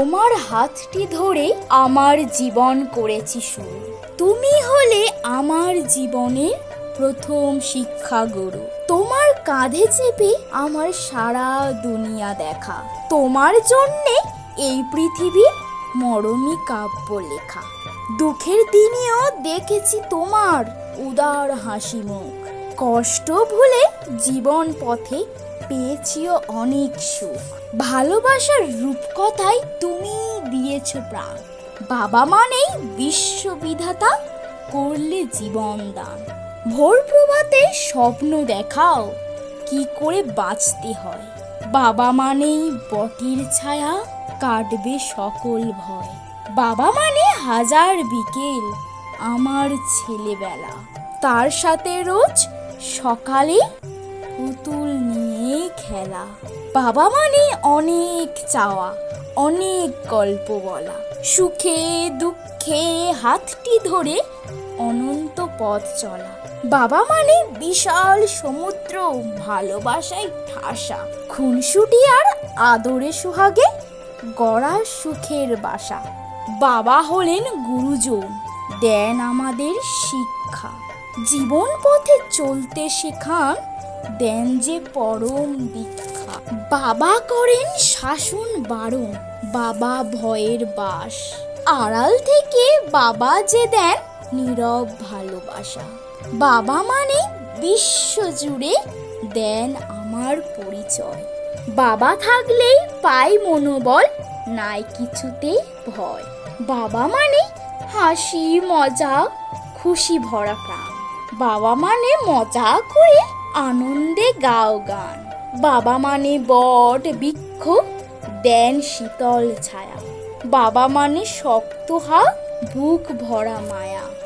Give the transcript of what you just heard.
হাতটি ধরে আমার জীবন করেছি শুরু তুমি হলে আমার জীবনের প্রথম শিক্ষাগুরু। তোমার কাঁধে চেপে আমার সারা দুনিয়া দেখা। তোমার জন্যে এই পৃথিবীর মরমী কাব্য লেখা। দুঃখের দিনেও দেখেছি তোমার উদার হাসি মুখ। কষ্ট ভুলে জীবন পথে পেয়েছিও অনেক সুখ। ভালোবাসার রূপকথায় তুমি দিয়েছ প্রাণ। বাবা মানেই বিশ্ববিধাতা করলে জীবন দান। ভোর প্রভাতে স্বপ্ন দেখাও, কি করে বাঁচতে হয়। বাবা মানেই বটির ছায়া কাটবে সকল ভয়। বাবা মানে হাজার বিকেল আমার ছেলেবেলা। তার সাথে রোজ সকালে পুতুল নিয়ে খেলা। বাবা মানে অনেক চাওয়া, অনেক গল্প বলা। সুখে, দুঃখে হাতটি ধরে অনন্ত পথ চলা। বাবা মানে বিশাল সমুদ্র, ভালোবাসায় ঠাসা। খুনসুটি আর আদরে সুহাগে গড়া সুখের বাসা। বাবা হলেন গুরুজন, দেন আমাদের শিক্ষা। জীবন পথে চলতে শেখান দেন যে পরম দীক্ষা বাবা করেন শাসন বারণ, বাবা ভয়ের বাস। আড়াল থেকে বাবা যে দেন নীরব ভালোবাসা। বাবা মানে বিশ্ব জুড়ে দেন আমার পরিচয়। বাবা থাকলেই পাই মনোবল, নাই কিছুতে ভয়। বাবা মানে হাসি, মজা, খুশি ভরা প্রাণ। বাবা মানে মজা করে আনন্দে গাও গান। বাবা মানে বট, বৃক্ষ, দেন শীতল ছায়া। বাবা মানে শক্ত হাত, বুক ভরা মায়া।